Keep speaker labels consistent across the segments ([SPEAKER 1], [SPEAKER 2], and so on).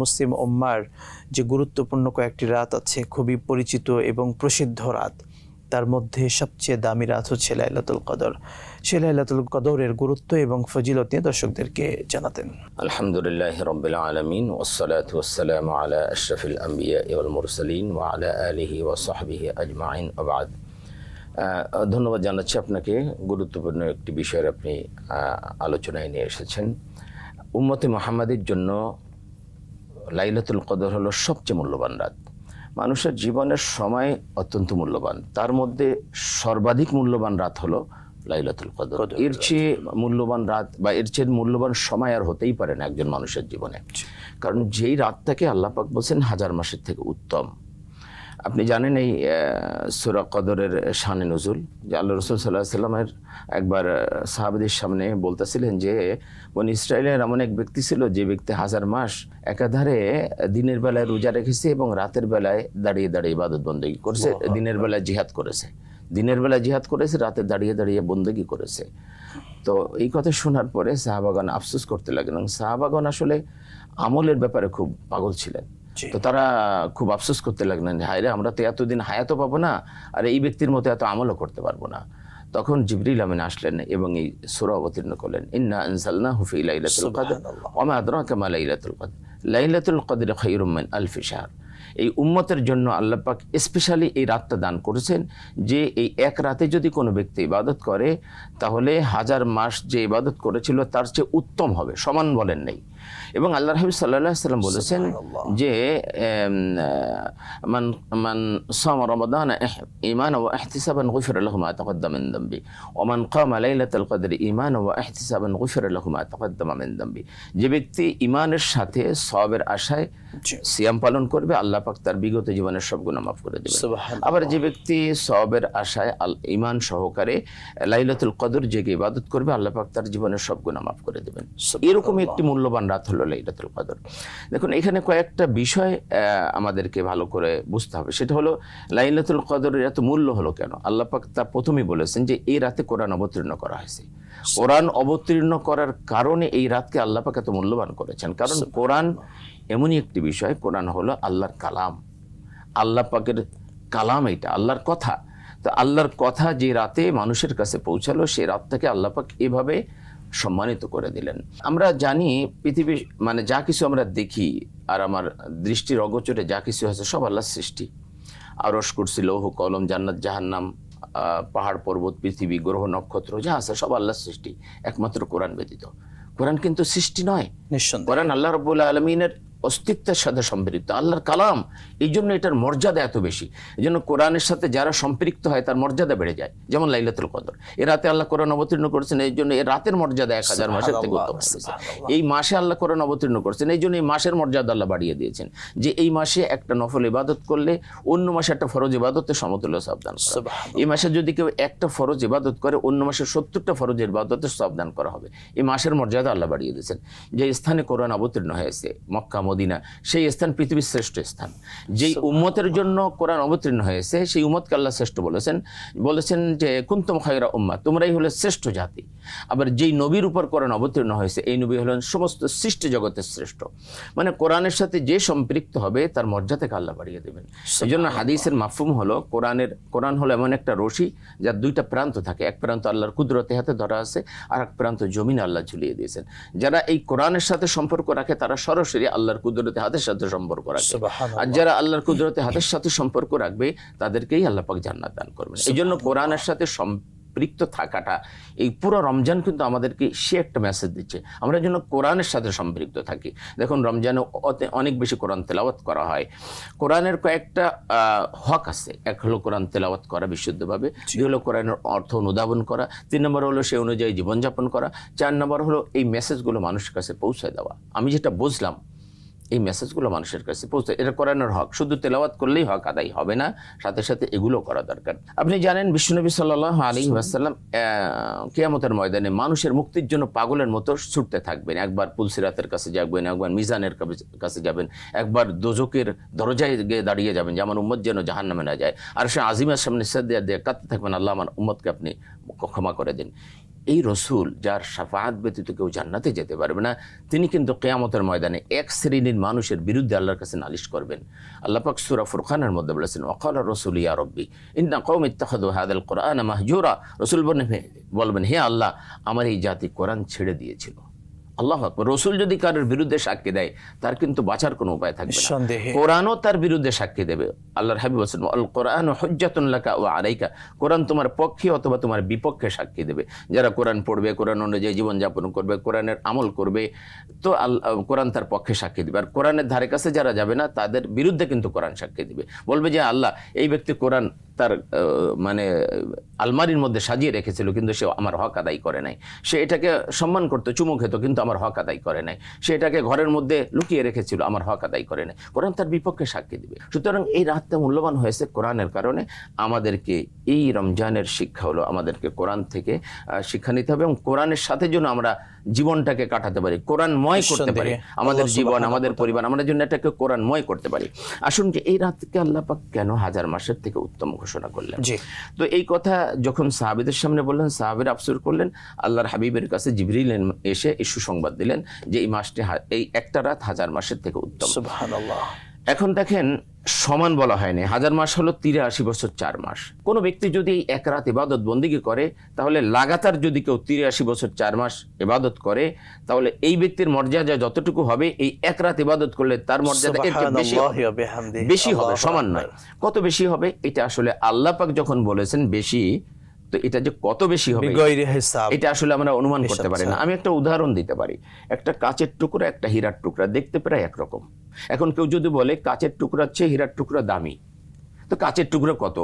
[SPEAKER 1] মুসলিম ওম্মার যে গুরুত্বপূর্ণ কয়েকটি রাত আছে, খুবই পরিচিত এবং প্রসিদ্ধ রাত। তার মধ্যে সবচেয়ে দামি রাত হচ্ছে লাইলাতুল কদর। সে লাইলাতুল কদরের গুরুত্ব এবং ফজিলত নিয়ে দর্শকদেরকে জানাতেন।
[SPEAKER 2] আলহামদুলিল্লাহ রবিল আলমিন ওসলাত ওসালাম আলা আশরফিল আম্বিয়া ইউল মুরসালিন ওয়া আলা আলিহি ওয়া সাহবিহি আজমাইন আবাদ ধন্যবাদ জানাচ্ছি আপনাকে। গুরুত্বপূর্ণ একটি বিষয়ের আপনি আলোচনায় নিয়ে এসেছেন। উম্মতে মোহাম্মদের জন্য লাইলাতুল কদর হলো সবচেয়ে মূল্যবান রাত। মানুষের জীবনের সময় অত্যন্ত মূল্যবান। তার মধ্যে সর্বাধিক মূল্যবান রাত হলো লাইলাতুল কদর। এর চেয়ে মূল্যবান রাত বা এর চেয়ে মূল্যবান সময় আর হতেই পারে না একজন মানুষের জীবনে। কারণ যেই রাতটাকে আল্লাপাক বলছেন হাজার মাসের থেকে উত্তম। আপনি জানেন এই সুরা কদরের শানে নজুল যে আল্লাহ রসুল সাল্লাহ সাল্লামের একবার সাহাবিদের সামনে বলতেছিলেন যে বন ইসরায়েলের এমন এক ব্যক্তি ছিল যে ব্যক্তি হাজার মাস একাধারে দিনের বেলায় রোজা রেখেছে এবং রাতের বেলায় দাঁড়িয়ে দাঁড়িয়ে ইবাদত বন্দী করেছে দিনের বেলায় জিহাদ করেছে। দিনের বেলা জিহাদ করেছে রাতে দাঁড়িয়ে দাঁড়িয়ে বন্দগি করেছে। তো এই কথা শোনার পরে সাহাবাগান আফসোস করতে লাগলেন সাহাবাগান আসলে আমলের ব্যাপারে খুব পাগল ছিলেন। তো তারা খুব আফসোস করতে লাগলেন যে হায়রে আমরা তো এতদিন হায়াতও পাবো না আর এই ব্যক্তির মতো এত আমলও করতে পারব না। তখন জিবরিল আমিন আসলেন এবং এই সূরা অবতীর্ণ করলেন। ইন্না আনজালনা হুফি লাইলাতুল কদর। ওমা আদরাকা মা লাইলাতুল কদর। লাইলাতুল কদর খায়রুম মিন আলফি শাহর। এই উম্মতের জন্য আল্লাহ পাক স্পেশালি এই রাতটা দান করেছেন যে এই এক রাতে যদি কোনো ব্যক্তি ইবাদত করে তাহলে হাজার মাস যে ইবাদত করেছিল তার চেয়ে উত্তম হবে। সমান বলেন নেই। এবং আল্লাহ হাবিব সাল্লাহ সাল্লাম বলেছেন যে মান মান সাম রমাদান ইমান ও এহতিসাবান গুফির আল্লাহ মা তাকদ্দাম ওমান কামা কদর ইমান ও এহতিসাবান গুফির আল্লাহ মা তাকদ্দাম যে ব্যক্তি ইমানের সাথে সবের আশায়। সিয়াম পালন করবে আল্লাহ পাক তার বিগত জীবনের সব গুনাহ মাফ করে দেবে আবার যে ব্যক্তি সবের আশায় আল ইমান সহকারে লাইলাতুল কদর জেগে ইবাদত করবে আল্লাহ পাক তার জীবনের সব গুনাহ মাফ করে দেবেন। এরকম একটি মূল্যবান রাত হলো লাইলাতুল কদর। দেখুন এখানে কয়েকটা বিষয় আমাদেরকে ভালো করে বুঝতে হবে। সেটা হলো লাইলাতুল কদরের এত মূল্য হলো কেন? আল্লাহ পাক তা প্রথমেই বলেছেন যে এই রাতে কোরআন অবতীর্ণ করা হয়েছে। কোরআন অবতীর্ণ করার কারণে এই রাতকে আল্লাহ পাক এত মূল্যবান করেছেন। কারণ কোরআন এমনই একটি বিষয় কোরআন হলো আল্লাহর কালাম। আল্লাহ পাকের কালাম এটা আল্লাহর কথা। তো আল্লাহর কথা যে রাতে মানুষের কাছে পৌঁছালো সেই রাতটাকে আল্লাহ পাক এভাবে সম্মানিত করে দিলেন। আমরা জানি পৃথিবী মানে যা কিছু আমরা দেখি আর আমার দৃষ্টির অগোচরে যা কিছু আছে সব আল্লাহর সৃষ্টি। আরস করছি লৌহ কলম জান্নাত জাহান্নাম নাম পাহাড় পর্বত পৃথিবী গ্রহ নক্ষত্র যা আছে সব আল্লাহর সৃষ্টি একমাত্র কোরআন ব্যতীত। কোরআন কিন্তু সৃষ্টি নয়। কোরআন আল্লাহ রবুল্লা আলমিনের অস্তিত্বের সাথে সম্পৃক্ত আল্লাহর কালাম। এই জন্য এটার মর্যাদা এত বেশি। এই জন্য কোরআনের সাথে যারা সম্পৃক্ত হয় তার মর্যাদা বেড়ে যায়। যেমন লাইলাতুল কদর। এ রাতে আল্লাহ কোরআন অবতীর্ণ করেছেন এই জন্য এই রাতের মর্যাদা এক হাজার মাসের থেকে উত্তম এই মাসে আল্লাহ কোরআন অবতীর্ণ করেছেন এই জন্য এই মাসের মর্যাদা আল্লাহ বাড়িয়ে দিয়েছেন। যে এই মাসে একটা নফল ইবাদত করলে অন্য মাসে একটা ফরজ ইবাদতের সমতুল্য সাবধান এই মাসে যদি কেউ একটা ফরজ ইবাদত করে অন্য মাসে সত্তরটা ফরজ ইবাদতের সাবধান করা হবে। এই মাসের মর্যাদা আল্লাহ বাড়িয়ে দিয়েছেন। যে স্থানে কোরআন অবতীর্ণ হয়েছে মক্কা মদিনা সেই স্থান পৃথিবীর শ্রেষ্ঠ স্থান। যেই উম্মতের জন্য কোরআন অবতীর্ণ হয়েছে সেই উম্মতকে আল্লাহ শ্রেষ্ঠ বলেছেন। বলেছেন যে কুন্তম খায়রা উম্মা তোমরাই হলে শ্রেষ্ঠ জাতি। আবার যেই নবীর উপর কোরআন অবতীর্ণ হয়েছে এই নবী হলেন সমস্ত সৃষ্টি জগতের শ্রেষ্ঠ। মানে কোরআনের সাথে যে সম্পৃক্ত হবে তার মর্যাদাকে আল্লাহ বাড়িয়ে দেবেন। সেই জন্য হাদিসের মাফুম হলো কোরআনের কোরআন হলো এমন একটা রশি যার দুইটা প্রান্ত থাকে। এক প্রান্ত আল্লাহর কুদরতে হাতে ধরা আছে আর এক প্রান্ত জমিন আল্লাহ ঝুলিয়ে দিয়েছেন। যারা এই কোরআনের সাথে সম্পর্ক রাখে তারা সরাসরি আল্লাহর কুদরতে হাতের সাথে সম্পর্ক রাখে
[SPEAKER 1] সুবহানাল্লাহ।
[SPEAKER 2] আর যারা আল্লাহর কুদরতে হাতের সাথে সম্পর্ক রাখবে তাদেরকেই আল্লাহ পাক জান্নাত দান করবেন। এই জন্য কোরআনের সাথে সম্পৃক্ত থাকাটা এই পুরো রমজান কিন্তু আমাদেরকে সে একটা মেসেজ দিচ্ছে। আমরা যেন কোরআনের সাথে সম্পৃক্ত থাকি। দেখুন রমজানে অনেক বেশি কোরআন তেলাওয়াত করা হয়। কোরআনের কয়েকটা আহ, হক আছে। এক হলো কোরআন তেলাওয়াত করা বিশুদ্ধভাবে দুই হলো কোরআনের অর্থ অনুধাবন করা তিন নম্বর হলো সে অনুযায়ী জীবনযাপন করা চার নম্বর হলো এই মেসেজগুলো মানুষের কাছে পৌঁছায় দেওয়া। আমি যেটা বুঝলাম এই মেসেজগুলো মানুষের কাছে পৌঁছে এটা কোরআনের হক। শুধু তেলাওয়াত করলেই হক, আদায় হবে না। সাথে সাথে এগুলো করা দরকার। আপনি জানেন বিশ্বনবী সাল্লাহ আলী ওয়াসাল্লাম কেয়ামতের ময়দানে মানুষের মুক্তির জন্য পাগলের মতো ছুটতে থাকবেন। একবার পুলসিরাতের কাছে যাবেন, একবার মিজানের কাছে- যাবেন, একবার দোজকের দরজায় গিয়ে দাঁড়িয়ে যাবেন যেমন উম্মত যেন জাহান নামে না যায়। আর সে আজিমের সামনে সেদিয়া দিয়ে কাঁদতে থাকবেন, আল্লাহ আমার উম্মতকে আপনি ক্ষমা করে দিন। এই রসুল যার সাফাত ব্যতীত কেউ জান্নাতে যেতে পারবে না, তিনি কিন্তু কেয়ামতের ময়দানে এক শ্রেণির মানুষের বিরুদ্ধে আল্লাহর কাছে নালিশ করবেন। আল্লাহ পাক সুরা ফুরখানের মধ্যে বলেছেন অকাল রসুল, ইয়া রব্বি, ইন্না কৌম ইত্তাহাদ হাদাল কোরআন মাহজুরা। রসুল বলবেন, হে আল্লাহ, আমার এই জাতি কোরআন ছেড়ে দিয়েছিল। আল্লাহ আকবর। রসুল যদি কারোর বিরুদ্ধে সাক্ষী দেয় তার কিন্তু বাঁচার কোনো উপায় থাকবে না। কোরআনও তার বিরুদ্ধে সাক্ষী দেবে। আল্লাহর হাবিব বলছেন আল কোরআন হজ্জাতুল্লাকা ও আলাইকা। কোরআন তোমার পক্ষে অথবা তোমার বিপক্ষে সাক্ষী দেবে। যারা কোরআন পড়বে কোরআন অনুযায়ী জীবনযাপন করবে কোরআনের আমল করবে তো আল্লাহ কোরআন তার পক্ষে সাক্ষী দেবে। আর কোরআনের ধারে কাছে যারা যাবে না তাদের বিরুদ্ধে কিন্তু কোরআন সাক্ষী দেবে। বলবে যে আল্লাহ এই ব্যক্তি কোরআন তার মানে আলমারির মধ্যে সাজিয়ে রেখেছিল, কিন্তু সে আমার হক আদায় করে নাই। সে এটাকে সম্মান করতো, চুমু খেত, কিন্তু আমার হক আদায় করে নাই। সে এটাকে ঘরের মধ্যে লুকিয়ে রেখেছিল, আমার হক আদায় করে নাই। কোরআন তার বিপক্ষে সাক্ষী দিবে। সুতরাং এই রাতটা মূল্যবান হয়েছে কোরআনের কারণে। আমাদেরকে এই রমজানের শিক্ষা হলো, আমাদেরকে কোরআন থেকে শিক্ষা নিতে হবে এবং কোরআনের সাথে যেন আমরা জীবনটাকে কাটাতে পারি কোরআনময় করতে পারি আমাদের জীবন আমাদের পরিবার আমাদের জন্য এটাকে কোরআনময় করতে পারি। আসুন যে এই রাতকে আল্লাহ পাক কেন হাজার মাসের থেকে উত্তম ঘোষণা করলেন?
[SPEAKER 1] জি।
[SPEAKER 2] তো এই কথা যখন সাহাবিদের সামনে বললেন সাহাবির আফসোর করলেন আল্লাহর হাবিবের কাছে জিবরিল এসে এই সুসংবাদ দিলেন যে এই মাসটি এই একটা রাত হাজার মাসের থেকে উত্তম।
[SPEAKER 1] সুবহানাল্লাহ।
[SPEAKER 2] এখন দেখেন সমান বলা হয়নি। হাজার মাস হলো তিরাশি বছর চার মাস। কোনো ব্যক্তি যদি এক রাত ইবাদত বন্দিকে করে তাহলে লাগাতার যদি কেউ তিরাশি বছর চার মাস ইবাদত করে তাহলে এই ব্যক্তির মর্যাদা যতটুকু হবে এই এক রাত ইবাদত করলে তার মর্যাদা বেশি। বেশি হবে সমান নয়। কত বেশি হবে এটা আসলে আল্লাহ পাক যখন বলেছেন বেশি তো এটা যে কত বেশি হবে এটা আসলে আমরা অনুমান করতে পারি না। আমি একটা উদাহরণ দিতে পারি। একটা কাচের টুকরা একটা হীরার টুকরা দেখতে প্রায় একরকম। এখন কেউ যদি বলে কাচের টুকরার চেয়ে হীরার টুকরা দামি। তো কাচের টুকরো কত?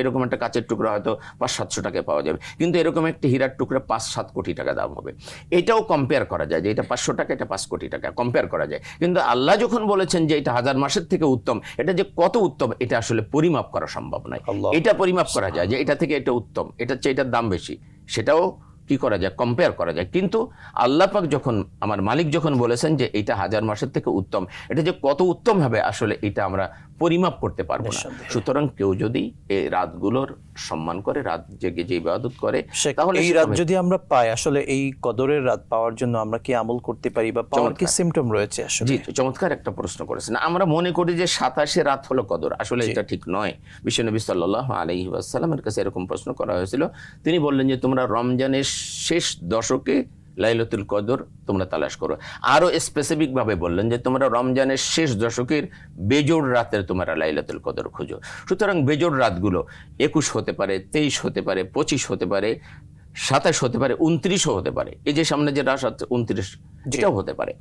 [SPEAKER 2] এরকম একটা কাচের টুকরা হয়তো পাঁচ সাতশো টাকায় পাওয়া যাবে। কিন্তু এরকম একটা হীরার টুকরা পাঁচ সাত কোটি টাকা দাম হবে। এটাও কম্পেয়ার করা যায় যে এটা পাঁচশো টাকা এটা পাঁচ কোটি টাকা কম্পেয়ার করা যায়। কিন্তু আল্লাহ যখন বলেছেন যে এটা হাজার মাসের থেকে উত্তম এটা যে কত উত্তম এটা আসলে পরিমাপ করা সম্ভব নয়। এটা পরিমাপ করা যায় যে এটা থেকে এটা উত্তম এটা চেয়ে এটার দাম বেশি। সেটাও কি করা যায় কম্পেয়ার করা যায়। কিন্তু আল্লাহ পাক যখন আমার মালিক যখন বলেছেন যে এটা হাজার মাসের থেকে উত্তম এটা যে কত উত্তম হবে আসলে এটা আমরা পরিমাপ করতে পারব না। সুতরাং কেউ যদি এই রাতগুলোর সম্মান করে রাত জেগে যে ইবাদত করে তাহলে
[SPEAKER 1] এই রাত যদি আমরা পাই আসলে এই কদরের রাত পাওয়ার জন্য আমরা কি আমল করতে পারি বা পাওয়ার কি। সিমটম রয়েছে আসলে?
[SPEAKER 2] জি চমৎকার একটা প্রশ্ন করেছেন। আমরা মনে করি যে সাতাশে রাত হলো কদর। আসলে এটা ঠিক নয়। বিশ্বনবী সাল্লাহ আলহি আসাল্লামের কাছে এরকম প্রশ্ন করা হয়েছিল। তিনি বললেন যে তোমরা রমজানের শেষ দশকে লাইলাতুল কদর তোমরা তালাশ করো। আরও স্পেসিফিক ভাবে বললেন যে তোমরা রমজানের শেষ দশকের বেজোড় রাতের তোমরা লাইলাতুল কদর খুঁজো। সুতরাং বেজোড় রাতগুলো একুশ হতে পারে তেইশ হতে পারে পঁচিশ হতে পারে সাতাশ হতে পারে উনত্রিশও হতে পারে। এই যে সামনে যে রাস আছে উনত্রিশ যেটাও হতে পারে।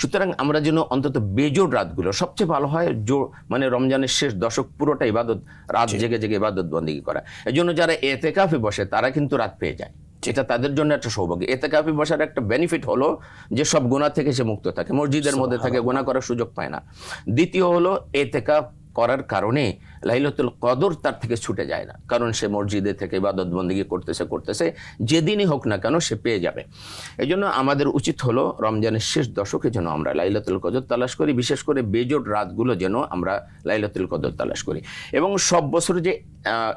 [SPEAKER 2] সুতরাং আমরা যেন অন্তত বেজোড় রাতগুলো সবচেয়ে ভালো হয় জো মানে রমজানের শেষ দশক পুরোটা ইবাদত রাত জেগে জেগে ইবাদত বন্দিগি করা। এই জন্য যারা এতে কাফে বসে তারা কিন্তু রাত পেয়ে যায়। এটা তাদের জন্য একটা সৌভাগ্য। এতে কাফি বসার একটা বেনিফিট হলো যে সব গোনা থেকে সে মুক্ত থাকে। মসজিদের মধ্যে থাকে গোনা করার সুযোগ পায় না। দ্বিতীয় হলো এতে কাফ করার কারণে লাইলাতুল কদর তার থেকে ছুটে যায় না। কারণ সে মসজিদে থেকে ইবাদত বন্দিগি করতেছে করতেছে যেদিনই হোক না কেন সে পেয়ে যাবে। এই জন্য আমাদের উচিত হলো রমজানের শেষ দশকে যেন আমরা লাইলাতুল কদর তালাশ করি বিশেষ করে বেজোট রাতগুলো যেন আমরা লাইলাতুল কদর তালাশ করি। এবং সব বছর যে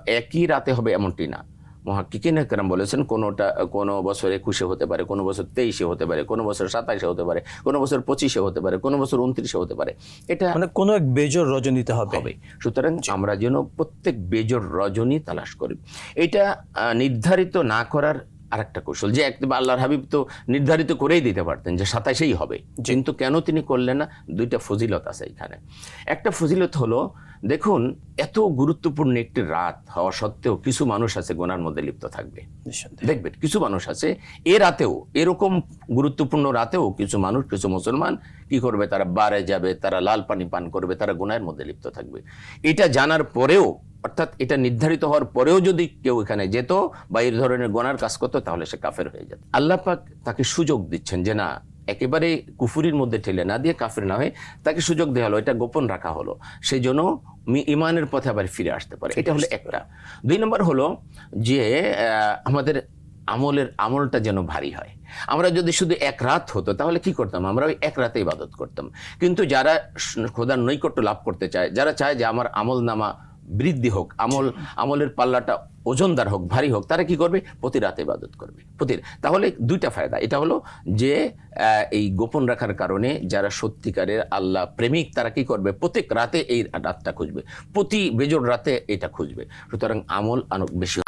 [SPEAKER 2] একই রাতে হবে এমনটি না। মহাকিকিন একরাম বলেছেন কোনোটা কোনো বছর একুশে হতে পারে কোনো বছর তেইশে হতে পারে কোনো বছর সাতাইশে হতে পারে কোনো বছর পঁচিশে হতে পারে কোনো বছর উনত্রিশে হতে পারে। এটা
[SPEAKER 1] মানে কোনো এক বেজর রজনীতে হবে।
[SPEAKER 2] হবে। সুতরাং আমরা যেন প্রত্যেক বেজর রজনী তালাশ করি। এটা নির্ধারিত না করার আরেকটা কৌশল যে একদম আল্লাহর হাবিব তো নির্ধারিত করেই দিতে পারতেন যে সাতাশেই হবে। কিন্তু কেন তিনি করলেন না? দুইটা ফজিলত আছে এখানে। একটা ফজিলত হলো দেখুন এত গুরুত্বপূর্ণ একটি রাত হওয়া সত্ত্বেও কিছু মানুষ আছে গোনার মধ্যে লিপ্ত থাকবে। দেখবেন কিছু মানুষ আছে এ রাতেও এরকম গুরুত্বপূর্ণ রাতেও কিছু মানুষ কিছু মুসলমান কি করবে? তারা বারে যাবে তারা লাল পানি পান করবে তারা গুনাহের মধ্যে লিপ্ত থাকবে। এটা জানার পরেও অর্থাৎ এটা নির্ধারিত হওয়ার পরেও যদি কেউ এখানে যেত বা এই ধরনের গোনার কাজ করতো, তাহলে সে কাফের হয়ে যেত। আল্লাহ পাক তাকে সুযোগ দিচ্ছেন যে না, একেবারে কুফুরির মধ্যে ঠেলে না দিয়ে কাফের না হয়ে তাকে সুযোগ দেওয়া হলো, এটা গোপন রাখা হলো। সেই জন্য ইমানের পথে আবার ফিরে আসতে পারে। এটা হলো একটা। দুই নম্বর হলো যে আমাদের আমলের আমলটা যেন ভারী হয়। আমরা যদি শুধু এক রাত হতো, তাহলে কি করতাম? আমরা ওই এক রাতে ইবাদত করতাম। কিন্তু যারা খোদার নৈকট্য লাভ করতে চায়, যারা চায় যে আমার আমল নামা বৃদ্ধি হোক আমল আমলের পাল্লাটা ওজনদার হোক ভারী হোক তারা কি করবে? প্রতি রাতে ইবাদত করবে। প্রতি তাহলে দুইটা ফায়দা। এটা হলো যে এই গোপন রাখার কারণে যারা সত্যিকারের আল্লাহ প্রেমিক তারা কি করবে? প্রত্যেক রাতে এই রাতটা খুঁজবে। প্রতি বেজোর রাতে এটা খুঁজবে। সুতরাং আমল আনক বেশি।